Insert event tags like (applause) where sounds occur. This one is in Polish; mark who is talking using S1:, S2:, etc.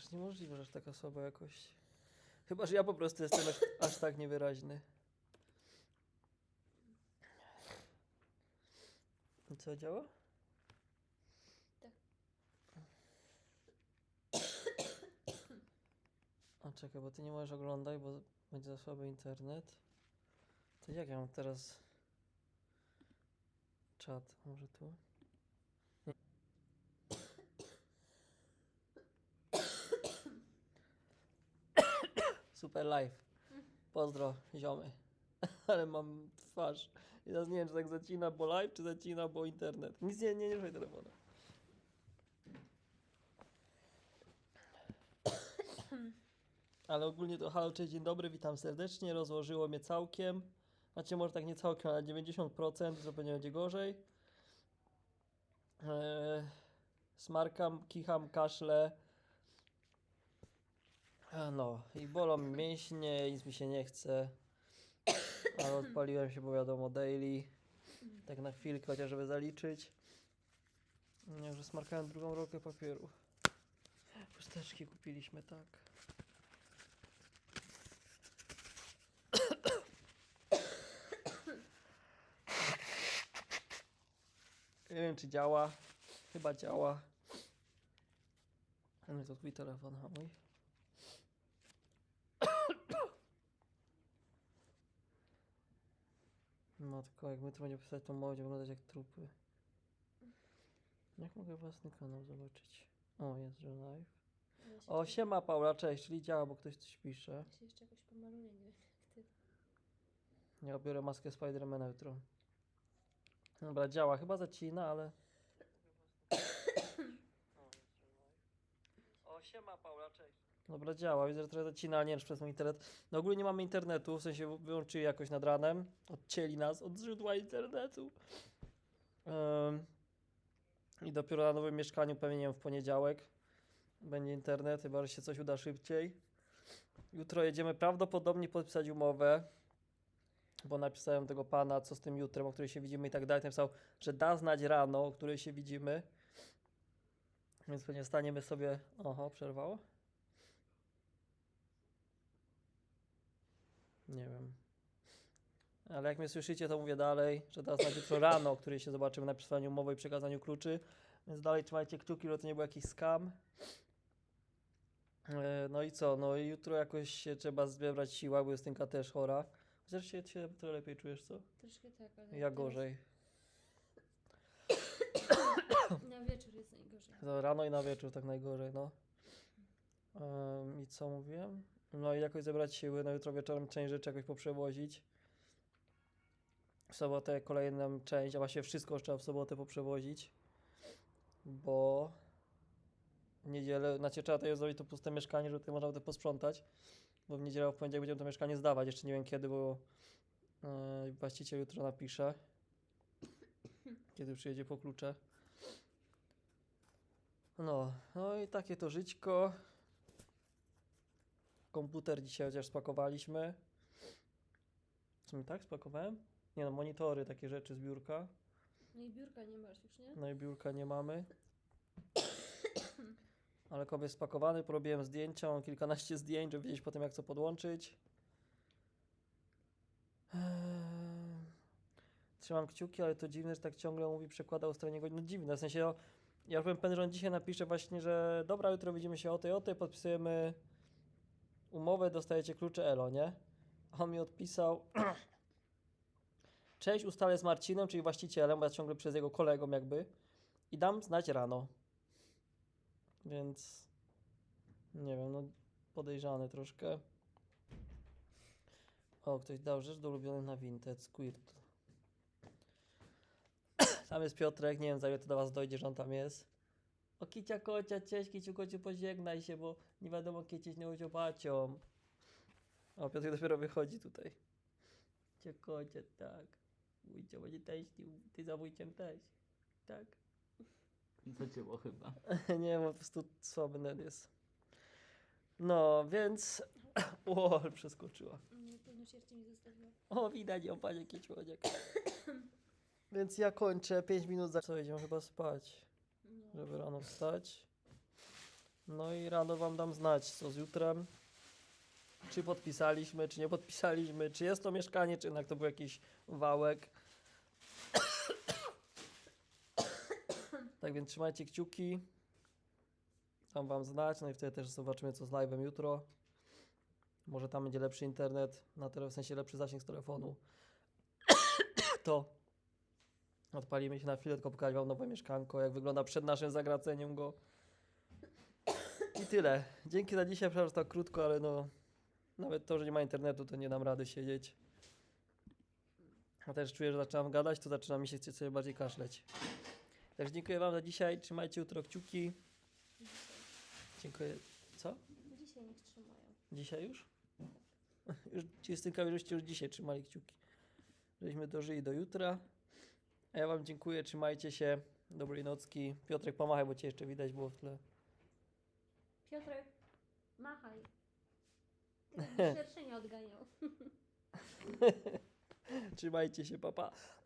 S1: Aż niemożliwe, że aż taka słaba jakość. Chyba, że ja po prostu jestem aż, aż tak niewyraźny. I co, działa?
S2: Tak.
S1: A czekaj, bo ty nie możesz oglądać, bo będzie za słaby internet. To jak ja mam teraz czat? Może tu? Nie. Super live. Pozdro, ziomy. (laughs) Ale mam twarz. I teraz nie wiem, czy tak zacina, bo live, czy zacina, bo internet. Nic nie, nie, nie ruszaj telefonu. (coughs) Ale ogólnie to halo, cześć, dzień dobry, witam serdecznie. Rozłożyło mnie całkiem. Znaczy może tak nie całkiem, ale 90%, zupełnie będzie gorzej. Eee, smarkam, kicham, kaszle. No, i bolą mi mięśnie, nic mi się nie chce. Ale odpaliłem się, bo wiadomo, daily. Tak na chwilkę, chociaż żeby zaliczyć. Nie, że smarkałem drugą rolkę papieru. Chusteczki kupiliśmy, tak. Nie wiem, czy działa. Chyba działa. No to twój telefon, a mój. (coughs) Matko, jak my to będziemy pisać, to będzie wyglądać jak trupy. Jak mogę własny kanał zobaczyć? O, jest, że live.
S2: Ja się,
S1: O, siema Paula, cześć, czyli działa, bo ktoś coś pisze.
S2: ja się jeszcze jakoś pomaluję, nie wiem jak ty.
S1: Ja biorę maskę Spidermana jutro. Dobra, działa, chyba zacina, ale... (coughs) O, siema Paula, cześć. Dobra, działa, widzę, że trochę zacina, nie wiem, przez mój internet. No ogólnie nie mamy internetu, w sensie wyłączyli jakoś nad ranem. Odcięli nas od źródła internetu. Ym, I dopiero na nowym mieszkaniu, pewnie w poniedziałek będzie internet, chyba, że się coś uda szybciej. Jutro jedziemy prawdopodobnie podpisać umowę bo napisałem tego pana, co z tym jutrem, o której się widzimy i tak dalej. Napisał, że da znać rano, o której się widzimy. Więc pewnie staniemy sobie. Oho, przerwało? Nie wiem. Ale jak mnie słyszycie, to mówię dalej, że da znać jutro rano, o której się zobaczymy na pisaniu umowy i przekazaniu kluczy. Więc dalej trzymajcie kciuki, żeby to nie był jakiś scam. E, No i co? No i jutro jakoś się trzeba zbierać siła, bo Justynka też chora. Chociaż się, się trochę lepiej czujesz, co?
S2: Troszkę tak, ale...
S1: Ja
S2: teraz
S1: gorzej.
S2: Na wieczór jest najgorzej.
S1: To rano i na wieczór tak najgorzej, no. Ym, I co mówiłem? No i jakoś zebrać siły, no jutro wieczorem część rzeczy jakoś poprzewozić. W sobotę kolejną część, a właściwie wszystko trzeba w sobotę poprzewozić, bo niedzielę, znaczy trzeba tutaj zrobić to puste mieszkanie, żeby tutaj można to posprzątać, bo w niedzielę, w poniedziałek będziemy to mieszkanie zdawać, jeszcze nie wiem kiedy, bo yy, właściciel jutro napisze, kiedy przyjedzie po klucze. No, no i takie to żyćko. Komputer dzisiaj chociaż spakowaliśmy. Co mi tak spakowałem? Nie no, monitory, takie rzeczy z biurka.
S2: No i biurka nie masz już, nie?
S1: No i biurka nie mamy. Ale kobiet spakowany, porobiłem zdjęcia, mam kilkanaście zdjęć, żeby wiedzieć potem jak co podłączyć. Eee, Trzymam kciuki, ale to dziwne, że tak ciągle mówi, przekłada o stronie godzin. No dziwne, w sensie ja, ja powiem pen, że on dzisiaj napisze właśnie, że dobra, jutro widzimy się o tej, o tej, podpisujemy umowę, dostajecie klucze Elo, nie? A on mi odpisał (clears throat) Cześć, ustalę z Marcinem, czyli właścicielem, bo ja ciągle przez jego kolegą jakby i dam znać rano. Więc nie wiem, no podejrzany troszkę. O, ktoś dał rzecz do ulubionych na Vinted, Squirt. (clears throat) Tam jest Piotrek, nie wiem za ile to do was dojdzie, że on tam jest. O kicia kocia, cześć kiciu kociu, pożegnaj się, bo nie wiadomo kiedy cię nie uciopacią. O, Piotrek dopiero wychodzi tutaj. Kicia kocia, tak. Wójcio będzie teścił, ty za wójciem też. Tak.
S3: Zacięło chyba. (laughs)
S1: nie, bo po prostu słaby net jest. No, więc... (clears throat) O, ale przeskoczyła.
S2: Nie, pewno mi zostawiła.
S1: O, widać ją, panie Kieciłodziak. (clears throat) Więc ja kończę, 5 minut za co idziemy chyba spać. Żeby rano wstać. No i rano wam dam znać, co z jutrem. Czy podpisaliśmy, czy nie podpisaliśmy, czy jest to mieszkanie, czy jednak to był jakiś wałek. tak więc trzymajcie kciuki. Dam wam znać, no i wtedy też zobaczymy, co z live'em jutro. Może tam będzie lepszy internet, na tele, w sensie lepszy zasięg z telefonu. to odpalimy się na chwilę, tylko pokażę wam nowe mieszkanko, jak wygląda przed naszym zagraceniem go. I tyle. Dzięki za dzisiaj, przepraszam, tak krótko, ale no nawet to, że nie ma internetu, to nie dam rady siedzieć. A też czuję, że zaczynam gadać, to zaczyna mi się chcieć sobie bardziej kaszleć. Także dziękuję wam za dzisiaj, trzymajcie jutro kciuki. Dziękuję. Co?
S2: Dzisiaj niech trzymają.
S1: Dzisiaj już? (laughs) już z tym żeście już dzisiaj trzymali kciuki. Żeśmy dożyli do jutra. A ja wam dziękuję, trzymajcie się. Dobrej nocki. Piotrek, pomachaj, bo cię jeszcze widać było w tle.
S2: Piotrek, machaj. (laughs) Szerszenie odganiał. (laughs)
S1: Trzymajcie się, papa. Pa.